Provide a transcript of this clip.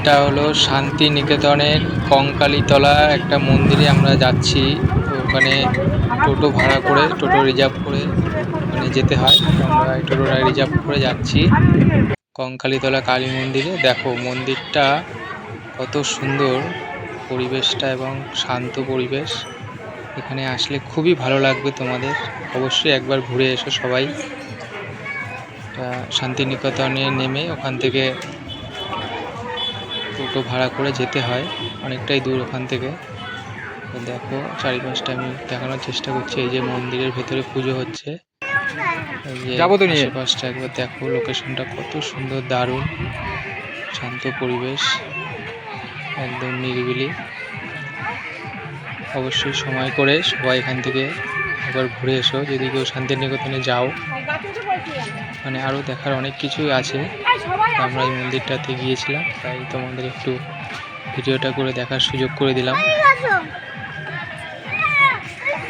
এটা হলো শান্তি নিকেতনের কঙ্কালীতলা একটা মন্দিরে আমরা যাচ্ছি। তো ওখানে টোটো ভাড়া করে, টোটো রিজার্ভ করে ওখানে যেতে হয়। আমরা এই টোটোটা রিজার্ভ করে যাচ্ছি। কঙ্কালীতলা কালী মন্দিরে। দেখো, মন্দিরটা কত সুন্দর পরিবেশটা এবং শান্ত পরিবেশ। এখানে আসলে খুবই ভালো লাগবে তোমাদের। অবশ্যই একবার ঘুরে এসো সবাই। শান্তিনিকেতনে নেমে ওখান থেকে টোটো ভাড়া করে যেতে হয় অনেকটাই দূর ওখান থেকে। তো দেখো চারিপাশটা আমি দেখানোর চেষ্টা করছি এই যে মন্দিরের ভেতরে পুজো হচ্ছে। আশেপাশটা একবার দেখো লোকেশনটা কত সুন্দর দারুণ শান্ত পরিবেশ একদম নিরিবিলি। অবশ্যই সময় করে সবাই এখান থেকে একবার ঘুরে এসো। যদি কেউ শান্তিনিকেতনে যাও মানে আরও দেখার অনেক কিছুই আছে। আমরা এই মন্দিরটাতে গিয়েছিলাম, তাই তোমাদের একটু ভিডিওটা করে দেখার সুযোগ করে দিলাম।